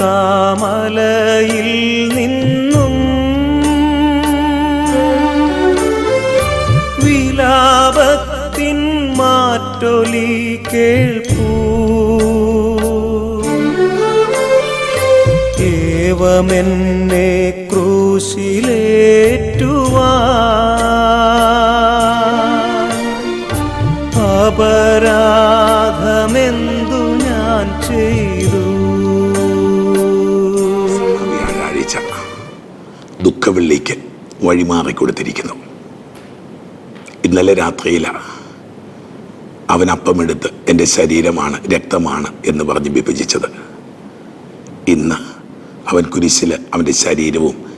താമലയിൽ നിന്നും വിലാപത്തിൻ മാറ്റൊലി കേൾപ്പൂ. ഏവമെന്നെ ക്രൂശിലേറ്റുവാ അപരാധമെന്തു ദുഃഖവെള്ളിക്ക് വഴിമാറി കൊടുത്തിരിക്കുന്നു. ഇന്നലെ രാത്രിയിലാണ് അവൻ അപ്പമെടുത്ത് എന്റെ ശരീരമാണ് രക്തമാണ് എന്ന് പറഞ്ഞ് വിഭജിച്ചത്. ഇന്ന് അവൻ കുരിശിൽ അവന്റെ ശരീരവും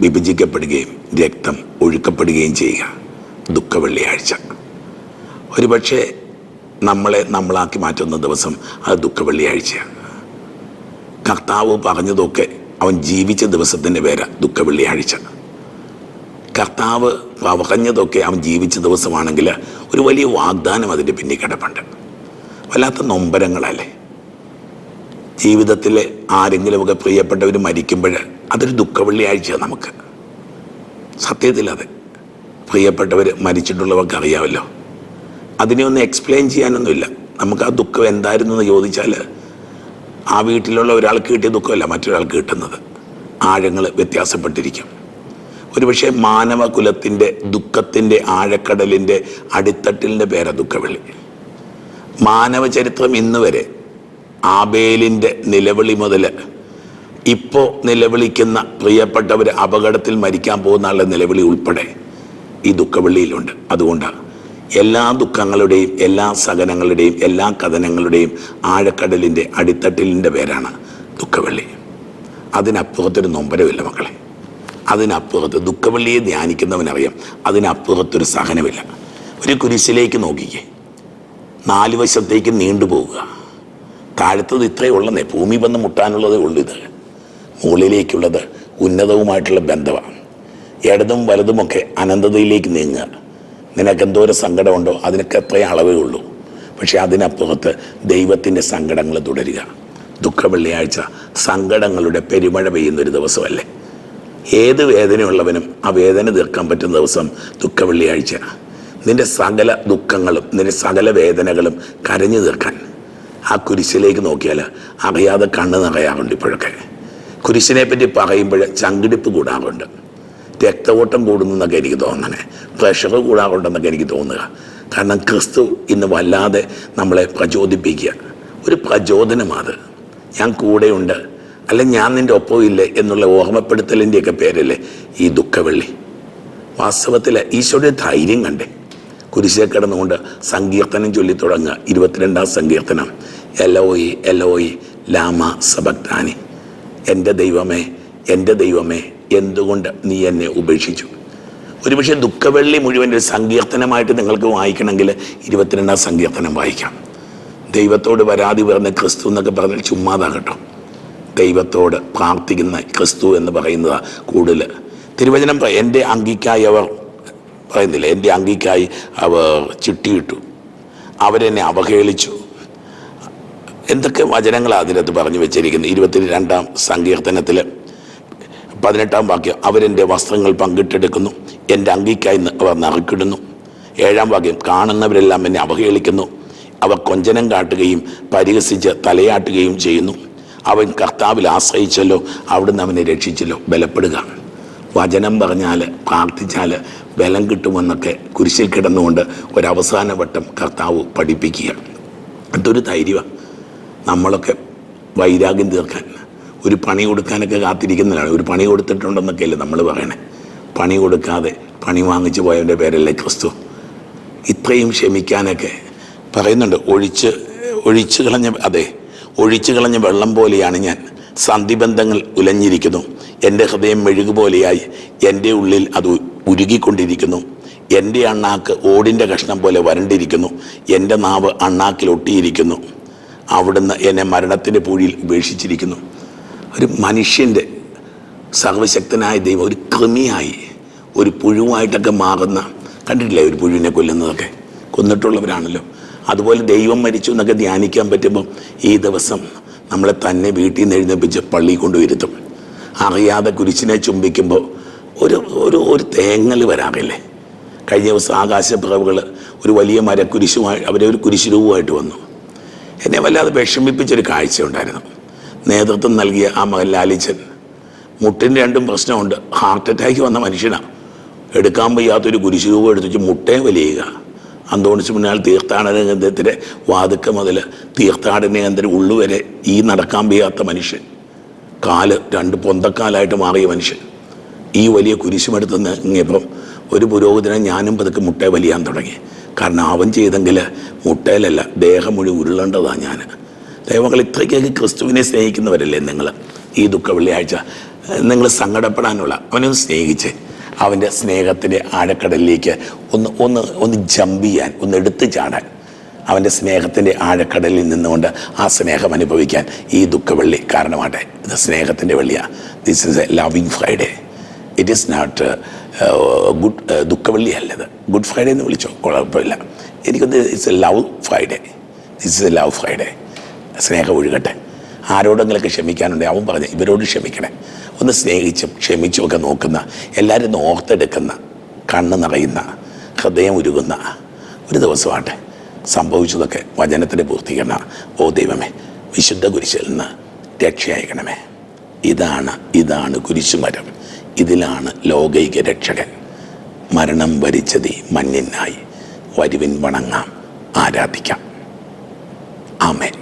വിഭജിക്കപ്പെടുകയും രക്തം ഒഴുക്കപ്പെടുകയും ചെയ്യുക. ദുഃഖ വെള്ളിയാഴ്ച ഒരുപക്ഷെ നമ്മളെ നമ്മളാക്കി മാറ്റുന്ന ദിവസം അത് ദുഃഖ വെള്ളിയാഴ്ചയാണ് കർത്താവ് പറഞ്ഞതൊക്കെ അവൻ ജീവിച്ച ദിവസത്തിന്റെ പേര ദുഃഖ വെള്ളിയാഴ്ച കർത്താവ് പറഞ്ഞതൊക്കെ അവൻ ജീവിച്ച ദിവസമാണെങ്കിൽ ഒരു വലിയ വാഗ്ദാനം അതിന്റെ പിന്നിൽ കിടപ്പുണ്ട്. വല്ലാത്ത നൊമ്പരങ്ങളല്ലേ? ജീവിതത്തിൽ ആരെങ്കിലുമൊക്കെ പ്രിയപ്പെട്ടവർ മരിക്കുമ്പോൾ അതൊരു ദുഃഖ വെള്ളിയാഴ്ചയാണ് നമുക്ക്. സത്യത്തിൽ അത്. പ്രിയപ്പെട്ടവർ മരിച്ചിട്ടുള്ളവർക്ക് അറിയാമല്ലോ. അതിനെ ഒന്ന് എക്സ്പ്ലെയിൻ ചെയ്യാനൊന്നുമില്ല. നമുക്ക് ആ ദുഃഖം എന്തായിരുന്നു എന്ന് ചോദിച്ചാൽ ആ വീട്ടിലുള്ള ഒരാൾക്ക് കിട്ടിയ ദുഃഖമല്ല മറ്റൊരാൾക്ക് കിട്ടുന്നത്. ആഴങ്ങൾ വ്യത്യാസപ്പെട്ടിരിക്കും. ഒരുപക്ഷെ മാനവകുലത്തിന്റെ ദുഃഖത്തിന്റെ ആഴക്കടലിന്റെ അടിത്തട്ടിലിന്റെ പേര ദുഃഖവെള്ളി മാനവ ചരിത്രം ഇന്ന് വരെ ആബേലിന്റെ നിലവിളി മുതൽ ഇപ്പോൾ നിലവിളിക്കുന്ന പ്രിയപ്പെട്ടവർ അപകടത്തിൽ മരിക്കാൻ പോകുന്ന ആളുടെ നിലവിളി ഉൾപ്പെടെ ഈ ദുഃഖവെള്ളിയിലുണ്ട് അതുകൊണ്ടാണ് എല്ലാ ദുഃഖങ്ങളുടെയും എല്ലാ സഹനങ്ങളുടെയും എല്ലാ കഥനങ്ങളുടെയും ആഴക്കടലിന്റെ അടിത്തട്ടിലിന്റെ പേരാണ് ദുഃഖവെള്ളി. അതിനപ്പുറത്തൊരു നൊമ്പരമില്ല മക്കളെ. അതിനപ്പുറത്ത് ദുഃഖവെള്ളിയെ ധ്യാനിക്കുന്നവനറിയാം. അതിനപ്പുറത്തൊരു സഹനമില്ല. ഒരു കുരിശിലേക്ക് നോക്കിക്കേ. നാല് വശത്തേക്ക് നീണ്ടുപോവുക താഴത്തത് ഇത്രയേ ഉള്ളതേ ഭൂമി വന്ന് മുട്ടാനുള്ളതേ ഉള്ളൂ ഇത്. മുകളിലേക്കുള്ളത് ഉന്നതവുമായിട്ടുള്ള ബന്ധമാണ് ഇടതും വലതുമൊക്കെ അനന്തതയിലേക്ക് നീങ്ങുക. നിനക്ക് എന്തോരം സങ്കടമുണ്ടോ? അതിനൊക്കെ എത്രയും അളവേ ഉള്ളൂ. പക്ഷെ അതിനപ്പുറത്ത് ദൈവത്തിന്റെ സങ്കടങ്ങൾ തുടരുക. ദുഃഖ വെള്ളിയാഴ്ച സങ്കടങ്ങളുടെ പെരുമഴ പെയ്യുന്നൊരു ദിവസമല്ലേ? ഏത് വേദനയുള്ളവനും ആ വേദന തീർക്കാൻ പറ്റുന്ന ദിവസം ദുഃഖ വെള്ളിയാഴ്ച നിന്റെ സകല ദുഃഖങ്ങളും നിന്റെ സകല വേദനകളും കരഞ്ഞു തീർക്കാൻ. ആ കുരിശിലേക്ക് നോക്കിയാൽ അറിയാതെ കണ്ണ് നിറയാറുണ്ട് ഇപ്പോഴൊക്കെ. കുരിശിനെ പറ്റി പറയുമ്പോൾ ചങ്കിടിപ്പ് കൂടാറുണ്ട്. രക്തഓട്ടം കൂടുന്നതൊക്കെ എനിക്ക് തോന്നണേ പ്രഷർ കൂടാറുണ്ടെന്നൊക്കെ എനിക്ക് തോന്നുക. കാരണം ക്രിസ്തു ഇന്ന് വല്ലാതെ നമ്മളെ പ്രചോദിപ്പിക്കുക. ഒരു പ്രചോദനമാണ് ഞാൻ കൂടെയുണ്ട്. അല്ല ഞാൻ നിന്റെ ഒപ്പം ഇല്ലേ എന്നുള്ള ഓർമ്മപ്പെടുത്തലിന്റെയൊക്കെ പേരല്ലേ ഈ ദുഃഖവെള്ളി. വാസ്തവത്തിൽ ഈശോയുടെ ധൈര്യം കണ്ടേ. കുരിശേ കിടന്നുകൊണ്ട് സങ്കീർത്തനം ചൊല്ലി തുടങ്ങുക. ഇരുപത്തിരണ്ടാം സങ്കീർത്തനം. എലോയി എലോയി ലാമ സബക്താനി എന്റെ ദൈവമേ എന്റെ ദൈവമേ എന്തുകൊണ്ട് നീ എന്നെ ഉപേക്ഷിച്ചു? ഒരുപക്ഷെ ദുഃഖവെള്ളി മുഴുവൻ ഒരു സങ്കീർത്തനമായിട്ട് നിങ്ങൾക്ക് വായിക്കണമെങ്കിൽ ഇരുപത്തിരണ്ടാം സങ്കീർത്തനം വായിക്കാം. ദൈവത്തോട് പരാതി പറഞ്ഞ ക്രിസ്തു എന്നൊക്കെ പറഞ്ഞാൽ ചുമ്മാതാകട്ടോ. ദൈവത്തോട് പ്രാർത്ഥിക്കുന്ന ക്രിസ്തു എന്ന് പറയുന്നത് കൂടുതൽ. തിരുവചനം എന്റെ അങ്കിക്കായി അവർ പറയുന്നില്ല? എന്റെ അങ്കിക്കായി അവർ ചിട്ടിയിട്ടു. അവരെന്നെ അവഹേളിച്ചു. എന്തൊക്കെ വചനങ്ങളാണ് അതിനകത്ത് പറഞ്ഞു വെച്ചിരിക്കുന്നത്? ഇരുപത്തി രണ്ടാം സങ്കീർത്തനത്തിൽ പതിനെട്ടാം വാക്യം അവരെന്റെ വസ്ത്രങ്ങൾ പങ്കിട്ടെടുക്കുന്നു എന്റെ അങ്കിക്കായി അവർ നറുക്കിടുന്നു. ഏഴാം വാക്യം കാണുന്നവരെല്ലാം എന്നെ അവഹേളിക്കുന്നു. അവ കൊഞ്ചനം കാട്ടുകയും പരിഹസിച്ച് തലയാട്ടുകയും ചെയ്യുന്നു. അവൻ കർത്താവിൽ ആശ്രയിച്ചല്ലോ അവിടുന്ന് അവനെ രക്ഷിച്ചല്ലോ ബലപ്പെടുക. വചനം പറഞ്ഞാൽ പ്രാർത്ഥിച്ചാൽ ബലം കിട്ടുമെന്നൊക്കെ കുരിശിൽ കിടന്നുകൊണ്ട് ഒരവസാന വട്ടം കർത്താവ് പഠിപ്പിക്കുക. അതൊരു ധൈര്യമാണ് നമ്മളൊക്കെ വൈരാഗ്യം തീർക്കാൻ. ഒരു പണി കൊടുക്കാനൊക്കെ കാത്തിരിക്കുന്നതാണ് ഒരു പണി കൊടുത്തിട്ടുണ്ടെന്നൊക്കെയല്ലേ നമ്മൾ പറയണേ? പണി കൊടുക്കാതെ പണി വാങ്ങിച്ച് പോയവന്റെ പേരല്ലേ ക്രിസ്തു. ഇത്രയും ക്ഷമിക്കാനൊക്കെ പറയുന്നുണ്ട്. ഒഴിച്ച് ഒഴിച്ചു കളഞ്ഞ അതെ ഒഴിച്ചു കളഞ്ഞ വെള്ളം പോലെയാണ് ഞാൻ. സന്ധിബന്ധങ്ങൾ ഉലഞ്ഞിരിക്കുന്നു. എന്റെ ഹൃദയം മെഴുകുപോലെയായി. എന്റെ ഉള്ളിൽ അത് ഉരുകിക്കൊണ്ടിരിക്കുന്നു. എന്റെ അണ്ണാക്ക് ഓടിന്റെ കഷ്ണം പോലെ വരണ്ടിരിക്കുന്നു. എന്റെ നാവ് അണ്ണാക്കിൽ ഒട്ടിയിരിക്കുന്നു. അവിടുന്ന് എന്നെ മരണത്തിന്റെ പൂഴിയിൽ ഉപേക്ഷിച്ചിരിക്കുന്നു. ഒരു മനുഷ്യന്റെ സർവശക്തനായ ദൈവം ഒരു കൃമിയായി ഒരു പുഴുവായിട്ടൊക്കെ മാറുന്ന കണ്ടിട്ടില്ലേ? ഒരു പുഴുവിനെ കൊല്ലുന്നതൊക്കെ. കൊന്നിട്ടുള്ളവരാണല്ലോ. അതുപോലെ ദൈവം മരിച്ചു എന്നൊക്കെ ധ്യാനിക്കാൻ പറ്റുമ്പോൾ ഈ ദിവസം നമ്മളെ തന്നെ വീട്ടിൽ നിന്ന് എഴുന്നേപ്പിച്ച് പള്ളിയിൽ കൊണ്ടുവരുത്തും. അറിയാതെ കുരിശിനെ ചുംബിക്കുമ്പോൾ ഒരു ഒരു ഒരു തേങ്ങൽ വരാറില്ലേ? കഴിഞ്ഞ ദിവസം ആകാശപ്രവുകൾ ഒരു വലിയ മരക്കുരിശുമായി അവരെ ഒരു കുരിശുരൂപമായിട്ട് വന്നു. എന്നെ വല്ലാതെ വിഷമിപ്പിച്ചൊരു കാഴ്ച ഉണ്ടായിരുന്നു. നേതൃത്വം നൽകിയ ആ മകൻ ലാലിച്ചൻ. മുട്ടിന്റെ രണ്ടും പ്രശ്നമുണ്ട്. ഹാർട്ട് അറ്റാക്ക് വന്ന മനുഷ്യനാണ് എടുക്കാൻ വയ്യാത്തൊരു കുരിശുരൂപം എടുത്തു വെച്ച് മുട്ടേ വലിയുക. അന്തോണിച്ച് മുന്നാൽ തീർത്ഥാടന കേന്ദ്രത്തിന്റെ വാതുക്ക മുതൽ തീർത്ഥാടന കേന്ദ്രം ഉള്ളുവരെ ഈ നടക്കാൻ വയ്യാത്ത മനുഷ്യൻ. കാൽ രണ്ട് പൊന്തക്കാലായിട്ട് മാറിയ മനുഷ്യൻ. ഈ വലിയ കുരിശുമെടുത്ത് ഇങ്ങിയപ്പം ഒരു പുരോഹിതനെ ഞാനും പതുക്കെ മുട്ടയെ വലിയാൻ തുടങ്ങി. കാരണം അവൻ ചെയ്തെങ്കിൽ മുട്ടയിലല്ല ദേഹം മുഴുവൻ ഉരുളേണ്ടതാണ് ഞാൻ ദൈവങ്ങൾ ഇത്രയ്ക്കൊക്കെ ക്രിസ്തുവിനെ സ്നേഹിക്കുന്നവരല്ലേ നിങ്ങൾ? ഈ ദുഃഖ വെള്ളിയാഴ്ച നിങ്ങൾ സങ്കടപ്പെടാനുള്ള അവനൊന്ന് സ്നേഹിച്ച് അവന്റെ സ്നേഹത്തിന്റെ ആഴക്കടലിലേക്ക് ഒന്ന് ഒന്ന് ഒന്ന് ജമ്പ് ചെയ്യാൻ ഒന്ന് എടുത്തു ചാടാൻ അവന്റെ സ്നേഹത്തിന്റെ ആഴക്കടലിൽ നിന്നുകൊണ്ട് ആ സ്നേഹം അനുഭവിക്കാൻ ഈ ദുഃഖവെള്ളി കാരണമാട്ടെ ഇത് സ്നേഹത്തിന്റെ വെള്ളിയാണ് this is a loving Friday it is not good ദുഃഖവെള്ളി അല്ലത് ഗുഡ് ഫ്രൈഡേ എന്ന് വിളിച്ചോ? കുഴപ്പമില്ല. എനിക്കൊന്ന് it's a love Friday this is a love Friday സ്നേഹം ഒഴുകട്ടെ. ആരോടെങ്കിലൊക്കെ ക്ഷമിക്കാനുണ്ട് അവൻ പറഞ്ഞു ഇവരോട് ക്ഷമിക്കണേ. ഒന്ന് സ്നേഹിച്ചും ക്ഷമിച്ചും ഒക്കെ നോക്കുന്ന എല്ലാവരും ഒന്ന് ഓർത്തെടുക്കുന്ന കണ്ണ് നിറയുന്ന ഹൃദയം ഉരുകുന്ന ഒരു ദിവസമാട്ടെ സംഭവിച്ചതൊക്കെ വചനത്തിന്റെ പൂർത്തീകരണ. ഓ ദൈവമേ വിശുദ്ധ കുരിശിൽ നിന്ന് രക്ഷയായിക്കണമേ ഇതാണ് ഇതാണ് കുരിശുമരം. ഇതിലാണ് ലോകൈക രക്ഷകൻ. മരണം വരിച്ചതി മഞ്ഞിനായി. വരുവിൻ വണങ്ങാം. ആരാധിക്കാം. ആമേൻ.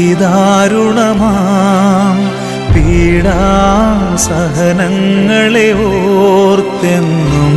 അതിദാരുണമാം പീഡാസഹനങ്ങളെ ഓർത്തെന്നും